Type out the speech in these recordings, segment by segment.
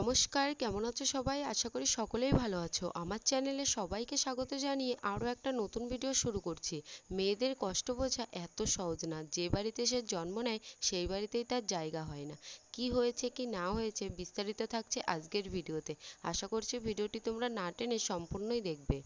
নমস্কার, কেমন আছো সবাই? আশা করি সকলেই ভালো আছো। আমার চ্যানেলে সবাইকে স্বাগত জানিয়ে আরও একটা নতুন ভিডিও শুরু করছি। মেয়েদের কষ্ট বোঝা এত সহজ না। যে বাড়িতে সে জন্ম নেয়, সেই বাড়িতেই তার জায়গা হয় না। কি হয়েছে, কি না হয়েছে, বিস্তারিত থাকছে আজকের ভিডিওতে আশা করছি ভিডিওটি তোমরা না টেনে সম্পূর্ণই দেখবে।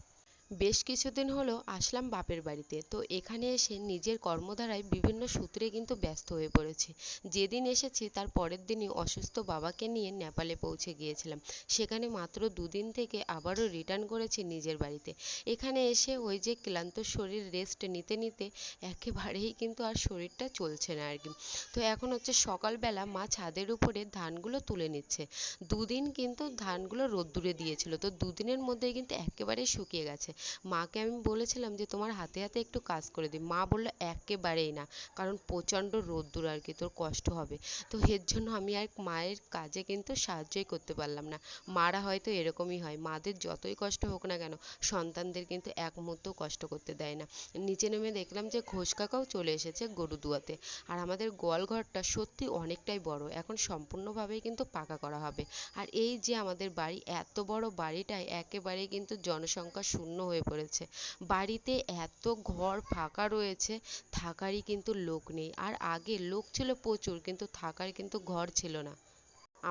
বেশ কিছুদিন হলো আসলাম বাপের বাড়িতে। তো এখানে এসে নিজের কর্মধারায় বিভিন্ন সূত্রে কিন্তু ব্যস্ত হয়ে পড়েছি। যেদিন এসেছি, তার পরের দিনই অসুস্থ বাবাকে নিয়ে নেপালে পৌঁছে গিয়েছিলাম। সেখানে মাত্র দুদিন থেকে আবারও রিটার্ন করেছি নিজের বাড়িতে। এখানে এসে ওই যে ক্লান্ত শরীর রেস্ট নিতে নিতে একেবারেই কিন্তু আর শরীরটা চলছে না আর কি। তো এখন হচ্ছে সকালবেলা মা ছাদের উপরে ধানগুলো তুলে নিচ্ছে। দুদিন কিন্তু ধানগুলো রোদ্দুরে দিয়েছিল। তো দুদিনের মধ্যেই কিন্তু একেবারেই শুকিয়ে গেছে। মাকে আমি বলেছিলাম যে, তোমার হাতে হাতে একটু কাজ করে দিই মা বলল, একেবারেই না। কারণ প্রচণ্ড রোদ্দুর আর কি, তোর কষ্ট হবে। তো এর জন্য আমি আর মায়ের কাজে কিন্তু সাহায্যই করতে পারলাম না। মারা হয়তো এরকমই হয়। মাদের যতই কষ্ট হোক না কেন, সন্তানদের কিন্তু এক মুহূর্ত কষ্ট করতে দেয় না। নিচে নেমে দেখলাম যে, ঘোষ কাকাও চলে এসেছে গরু দুয়াতে আর আমাদের গোয়াল ঘরটা সত্যি অনেকটাই বড়। এখন সম্পূর্ণভাবেই কিন্তু পাকা করা হবে। আর এই যে, আমাদের বাড়ি, এত বড় বাড়িটায় একেবারেই কিন্তু জনসংখ্যা শূন্য হয়ে পড়েছে। বাড়িতে এত ঘর ফাঁকা রয়েছে, থাকারই কিন্তু লোক নেই। আর আগে লোক ছিল প্রচুর, কিন্তু থাকার কিন্তু ঘর ছিল না।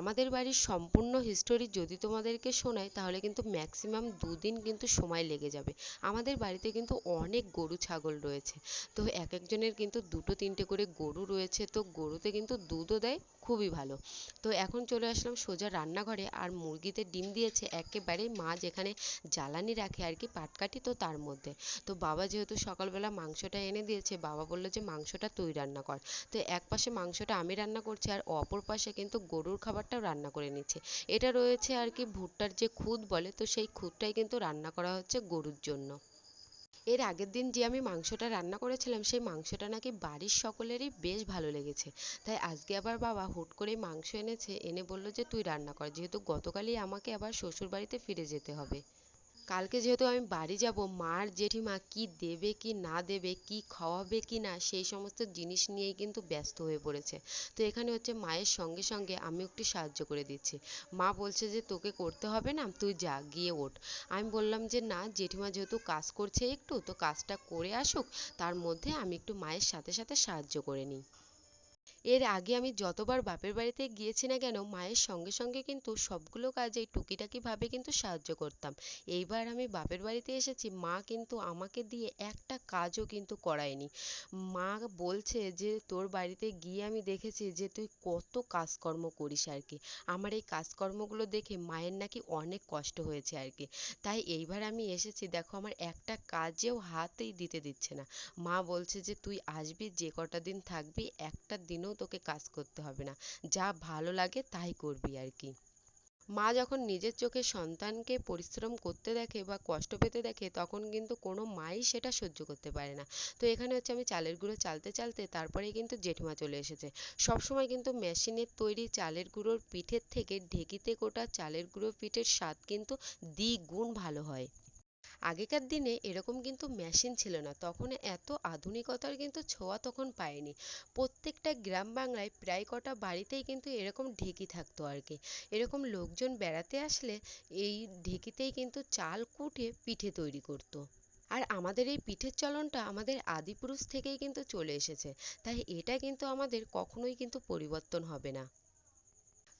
আমাদের বাড়ির সম্পূর্ণ হিস্টোরি যদি তোমাদেরকে শোনাই তাহলে কিন্তু ম্যাক্সিমাম দুদিন কিন্তু সময় লেগে যাবে। আমাদের বাড়িতে কিন্তু অনেক গরু, ছাগল রয়েছে। তো এক একজনের কিন্তু দুটো, তিনটে করে গরু রয়েছে। তো গরুতে কিন্তু দুধও দেয়, খুবই ভালো। তো এখন চলে আসলাম সোজা রান্নাঘরে। আর মুরগিতে ডিম দিয়েছে একেবারে মা, যেখানে জ্বালানি রাখে আর কি, পাটকাঠি তো তার মধ্যে। তো বাবা যেহেতু সকালবেলা মাংসটা এনে দিয়েছে, বাবা বলল যে, মাংসটা তুই রান্না কর। তো এক পাশে মাংসটা আমি রান্না করছি, আর অপর পাশে কিন্তু গরুর খাবারটাও রান্না করে নিচ্ছে। এটা রয়েছে আর কি ভুট্টার যে খুদ বলে, তো সেই খুদটাই কিন্তু রান্না করা হচ্ছে গরুর জন্য। এর আগের দিন যে আমি মাংসটা রান্না করেছিলাম, সেই মাংসটা নাকি বাড়ির সকলেরই বেশ ভালো লেগেছে। তাই আজকে আবার বাবা হুট করেই মাংস এনেছে, এনে বলল যে তুই রান্না কর, যেহেতু গতকালই আমাকে আবার শ্বশুর বাড়িতে ফিরে যেতে হবে। কালকে যেহেতু আমি বাড়ি যাব, মার জেঠিমা কি দেবে কি না দেবে, কি খাওয়াবে কি না, সেই সমস্ত জিনিস নিয়েই কিন্তু ব্যস্ত হয়ে পড়েছে। তো এখানে হচ্ছে মায়ের সঙ্গে সঙ্গে আমি একটু সাহায্য করে দিচ্ছি। মা বলছে যে, তোকে করতে হবে না, তুই যা, গিয়ে ওঠ। আমি বললাম যে, না, জেঠিমা যেহেতু কাজ করছে একটু, তো কাজটা করে আসুক, তার মধ্যে আমি একটু মায়ের সাথে সাথে সাহায্য করে নিই। এর আগে আমি যতবার বাপের বাড়িতে গিয়েছি না কেন, মায়ের সঙ্গে সঙ্গে কিন্তু সবগুলো কাজেই টুকিটাকিভাবে কিন্তু সাহায্য করতাম। এইবার আমি বাপের বাড়িতে এসেছি, মা কিন্তু আমাকে দিয়ে একটা কাজও কিন্তু করায়নি। মা বলছে যে, তোর বাড়িতে গিয়ে আমি দেখেছি যে, তুই কত কাজকর্ম করিস আর কি আমার এই কাজকর্মগুলো দেখে মায়ের নাকি অনেক কষ্ট হয়েছে আর কি তাই এইবার আমি এসেছি, দেখো আমার একটা কাজেও হাতই দিতে দিচ্ছে না। মা বলছে যে, তুই আসবি, যে কটা দিন থাকবি, একটা দিনও তোকে কাজ করতে হবে না। যা ভালো লাগে তাই করবি আর কি। মা যখন নিজের চোখে সন্তানকে পরিশ্রম করতে দেখে বা কষ্ট পেতে দেখে, তখন কিন্তু কোনো মাই সেটা সহ্য করতে পারে না। তো এখানে হচ্ছে আমি চালের গুঁড়ো চালতে চালতে তারপরেই কিন্তু জেঠিমা চলে এসেছে। সবসময় কিন্তু মেশিনের তৈরি চালের গুঁড়োর পিঠের থেকে ঢেঁকিতে কোটা চালের গুঁড়ো পিঠের স্বাদ কিন্তু দ্বিগুণ ভালো হয়। আগেকার দিনে এরকম কিন্তু মেশিন ছিল না। তখন এত আধুনিকতার কিন্তু ছোঁয়া তখন পায়নি। প্রত্যেকটা গ্রাম বাংলায় প্রায় কটা বাড়িতেই কিন্তু এরকম ঢেঁকি থাকতো আর কি। এরকম লোকজন বেড়াতে আসলে এই ঢেঁকিতেই কিন্তু চাল কুটে পিঠে তৈরি করতো। আর আমাদের এই পিঠের চলনটা আমাদের আদিপুরুষ থেকেই কিন্তু চলে এসেছে। তাই এটা কিন্তু আমাদের কখনোই কিন্তু পরিবর্তন হবে না।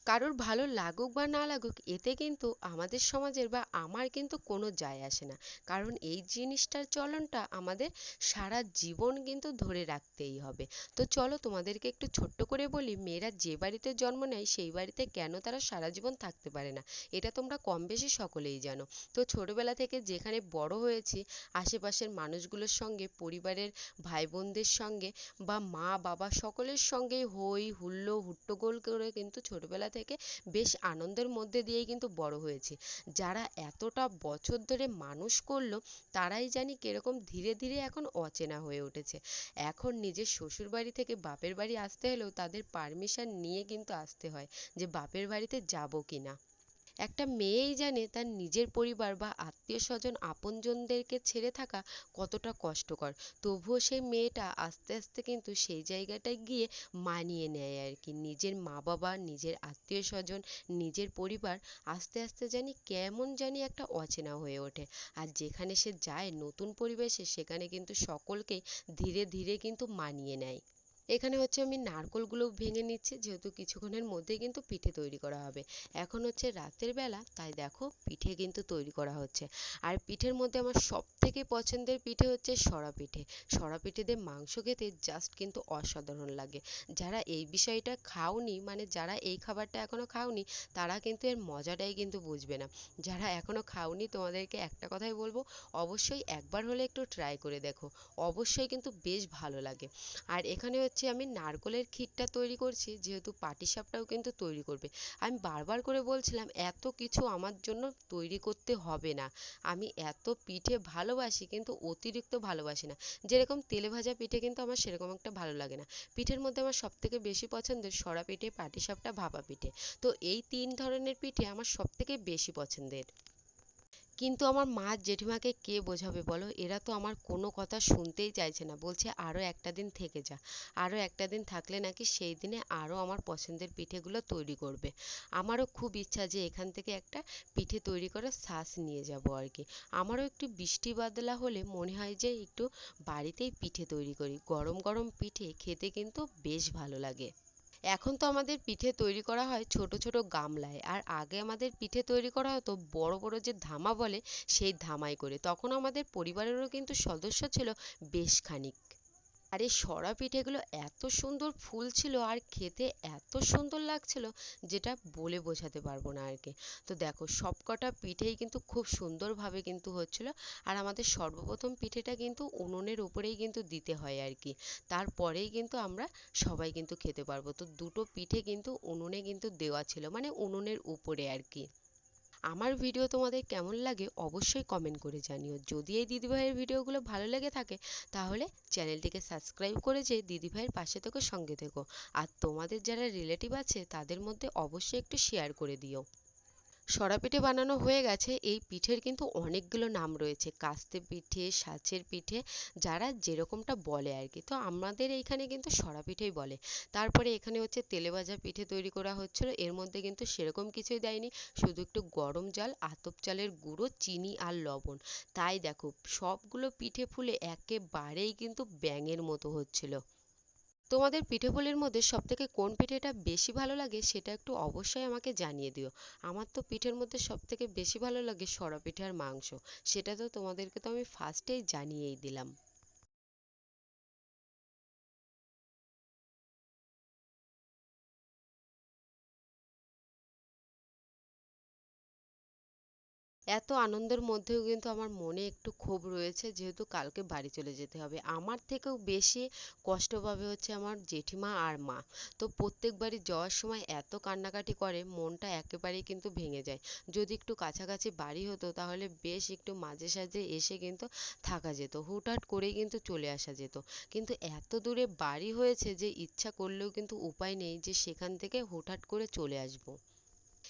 কারোর ভালো লাগুক বা না লাগুক, এতে কিন্তু আমাদের সমাজের বা আমার কিন্তু কোনো যায় আসে না। কারণ এই জিনিসটার চলনটা আমাদের সারা জীবন কিন্তু ধরে রাখতেই হবে। তো চলো তোমাদেরকে একটু ছোট্ট করে বলি, মেয়েরা যে বাড়িতে জন্ম নেয়, সেই বাড়িতে কেন তারা সারা জীবন থাকতে পারে না? এটা তোমরা কম বেশি সকলেই জানো। তো ছোটবেলা থেকে যেখানে বড় হয়েছি, আশেপাশের মানুষগুলোর সঙ্গে, পরিবারের ভাই বোনদের সঙ্গে বা মা বাবা সকলের সঙ্গেই হই হুল্লো হুট্টোগোল করে কিন্তু ছোটবেলা থেকে বেশ আনন্দের মধ্যে দিয়েই কিন্তু বড় হয়েছি। যারা এতটা বছর ধরে মানুষ করল, তারাই জানি কীরকম ধীরে ধীরে এখন অচেনা হয়ে উঠেছে। এখন নিজের শ্বশুর বাড়ি থেকে বাপের বাড়ি আসতে হলেও তাদের পারমিশন নিয়ে কিন্তু আসতে হয় যে বাপের বাড়িতে যাব কি না একটা মেয়েই জানে তার নিজের পরিবার বা আত্মীয় স্বজন আপনজনদেরকে ছেড়ে থাকা কতটা কষ্টকর। তবুও সেই মেয়েটা আস্তে আস্তে কিন্তু সেই জায়গাটায় গিয়ে মানিয়ে নেয় আর কি। নিজের মা বাবা নিজের আত্মীয় স্বজন নিজের পরিবার আস্তে আস্তে জানি কেমন জানি একটা অচেনা হয়ে ওঠে। আর যেখানে সে যায় নতুন পরিবেশে সেখানে কিন্তু সকলকেই ধীরে ধীরে কিন্তু মানিয়ে নেয়। এখানে হচ্ছে আমি নারকোলগুলো ভেঙে নিচ্ছি, যেহেতু কিছুক্ষণের মধ্যেই কিন্তু পিঠে তৈরি করা হবে। এখন হচ্ছে রাতের বেলা, তাই দেখো পিঠে কিন্তু তৈরি করা হচ্ছে। আর পিঠের মধ্যে আমার সব থেকে পছন্দের পিঠে হচ্ছে সরা পিঠে। সরা পিঠে দিয়ে মাংস খেতে জাস্ট কিন্তু অসাধারণ লাগে। যারা এই বিষয়টা খাওনি মানে যারা এই খাবারটা এখনও খাওনি, তারা কিন্তু এর মজাটাই কিন্তু বুঝবে না। যারা এখনও খাওনি, তোমাদেরকে একটা কথাই বলব, অবশ্যই একবার হলে একটু ট্রাই করে দেখো। অবশ্যই কিন্তু বেশ ভালো লাগে। আর এখানে হচ্ছে আমি নারকোলের ক্ষীরটা তৈরি করছি, যেহেতু পাটিসাপটাও কিন্তু তৈরি করবে। আমি বারবার করে বলছিলাম, এত কিছু আমার জন্য তৈরি করতে হবে না। আমি এত পিঠে ভালোবাসি, কিন্তু অতিরিক্ত ভালোবাসি না। যেরকম তেলে ভাজা পিঠে কিন্তু আমার সেরকম একটা ভালো লাগে না। পিঠের মধ্যে আমার সব থেকে বেশি পছন্দের সরা পিঠে পাটিসাপটা ভাপা পিঠে। তো এই তিন ধরনের পিঠে আমার সব থেকে বেশি পছন্দের। কিন্তু আমার মা জেঠিমাকে কে বোঝাবে বলো? এরা তো আমার কোনো কথা শুনতেই চাইছে না। বলছে আরও একটা দিন থেকে যা। আরও একটা দিন থাকলে নাকি সেই দিনে আরও আমার পছন্দের পিঠেগুলো তৈরি করবে। আমারও খুব ইচ্ছা যে এখান থেকে একটা পিঠে তৈরি করার শ্বাস নিয়ে যাব আর কি। আমারও একটু বৃষ্টি বাদলা হলে মনে হয় যে একটু বাড়িতেই পিঠে তৈরি করি। গরম গরম পিঠে খেতে কিন্তু বেশ ভালো লাগে। এখন তো আমাদের পিঠে তৈরি করা হয় ছোট ছোট গামলায়। আর আগে আমাদের পিঠে তৈরি করা হতো বড় বড় যে ধামা বলে, সেই ধামায় করে। তখন আমাদের পরিবারেরও কিন্তু সদস্য ছিল বেশ খানিক। আর এই সরা পিঠেগুলো এত সুন্দর ফুলছিল আর খেতে এত সুন্দর লাগছিল যেটা বলে বোঝাতে পারব না আর কি। তো দেখো সব কটা পিঠেই কিন্তু খুব সুন্দরভাবে কিন্তু হচ্ছিল আর আমাদের সর্বপ্রথম পিঠেটা কিন্তু উনুনের উপরেই কিন্তু দিতে হয় আর কি। তারপরেই কিন্তু আমরা সবাই কিন্তু খেতে পারব। তো দুটো পিঠে কিন্তু উনুনে কিন্তু দেওয়া ছিল মানে উনুনের উপরে আর কি। আমার ভিডিও তোমাদের কেমন লাগে অবশ্যই কমেন্ট করে জানিও। যদি এই দিদিভাইয়ের ভিডিওগুলো ভালো লেগে থাকে, তাহলে চ্যানেলটিকে সাবস্ক্রাইব করে যে দিদিভাইয়ের পাশে থেকো সঙ্গে থেকো। আর তোমাদের যারা রিলেটিভ আছে, তাদের মধ্যে অবশ্যই একটু শেয়ার করে দিও। সরা পিঠে বানানো হয়ে গেছে। এই পিঠের কিন্তু অনেকগুলো নাম রয়েছে। কাস্তে পিঠে, সাঁচের পিঠে, যারা যেরকমটা বলে আর কি। তো আমাদের এইখানে কিন্তু সরা পিঠেই বলে। তারপরে এখানে হচ্ছে তেলে ভাজা পিঠে তৈরি করা হচ্ছিল। এর মধ্যে কিন্তু সেরকম কিছুই দেয়নি। শুধু একটু গরম জল, আতপ চালের গুঁড়ো, চিনি আর লবণ। তাই দেখো, সবগুলো পিঠে ফুলে একেবারেই কিন্তু ব্যাঙের মতো হচ্ছিল। তোমাদের পিঠেপুলির মধ্যে সবথেকে কোন পিঠেটা বেশি ভালো লাগে সেটা একটু অবশ্যই আমাকে জানিয়ে দিও। আমার তো পিঠের মধ্যে সবথেকে বেশি ভালো লাগে সরা পিঠে আর মাংস। সেটা তো তোমাদেরকে তো আমি ফার্স্টেই জানিয়েই দিলাম। এত আনন্দের মধ্যেও কিন্তু আমার মনে একটু ক্ষোভ রয়েছে, যেহেতু কালকে বাড়ি চলে যেতে হবে। আমার থেকেও বেশি কষ্ট পাবে হচ্ছে আমার জেঠিমা আর মা। তো প্রত্যেকবারই যাওয়ার সময় এত কান্নাকাটি করে, মনটা একেবারেই কিন্তু ভেঙে যায়। যদি একটু কাছাকাছি বাড়ি হতো, তাহলে বেশ একটু মাঝে সাঝে এসে কিন্তু থাকা যেত, হুটহাট করেই কিন্তু চলে আসা যেত। কিন্তু এত দূরে বাড়ি হয়েছে যে ইচ্ছা করলেও কিন্তু উপায় নেই যে সেখান থেকে হুটহাট করে চলে আসব।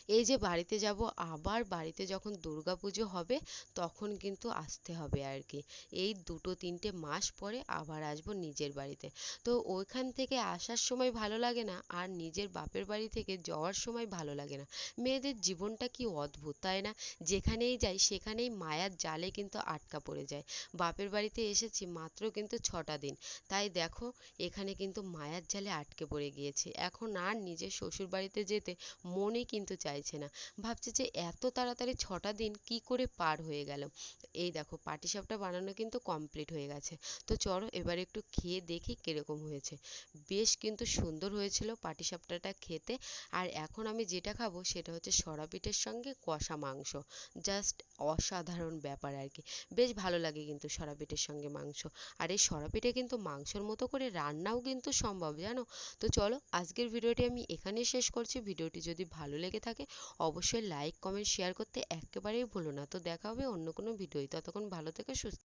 এই যে বাড়িতে যাব, আবার বাড়িতে যখন দুর্গা পুজো হবে, তখন কিন্তু আসতে হবে আর কি এই দুটো তিনটে মাস পরে আবার আসব নিজের বাড়িতে। তো ওইখান থেকে আসার সময় ভালো লাগে না, আর নিজের বাপের বাড়ি থেকে যাওয়ার সময় ভালো লাগে না। মেয়েদের জীবনটা কি অদ্ভুত, তাই না? যেখানেই যাই, সেখানেই মায়ার জালে কিন্তু আটকা পড়ে যায়। বাপের বাড়িতে এসেছি মাত্র কিন্তু ছটা দিন। তাই দেখো, এখানে কিন্তু মায়ার জালে আটকে পড়ে গিয়েছি। এখন আর নিজের শ্বশুর বাড়িতে যেতে মনই কিন্তু চাইছে না। ভাবছে যে এত তাড়াতাড়ি ছটা দিন কি করে পার হয়ে গেল। এই দেখো পাটিসাপটা বানানো কিন্তু কমপ্লিট হয়ে গেছে। তো চলো এবার একটু খেয়ে দেখি কীরকম হয়েছে। বেশ কিন্তু সুন্দর হয়েছিল পাটিসাপটাটা খেতে। আর এখন আমি যেটা খাব সেটা হচ্ছে সরা সঙ্গে কষা মাংস। জাস্ট অসাধারণ ব্যাপার আর কি। বেশ ভালো লাগে কিন্তু সরা সঙ্গে মাংস। আর এই সরা কিন্তু মাংসর মতো করে রান্নাও কিন্তু সম্ভব, জানো? তো চলো আজকের ভিডিওটি আমি এখানেই শেষ করছি। ভিডিওটি যদি ভালো লেগে থাকে থাকে অবশ্যই লাইক কমেন্ট শেয়ার করতে একেবারেই ভুলো না। তো দেখা হবে অন্য কোনো ভিডিওয়। ততক্ষণ ভালো থেকো, সুস্থ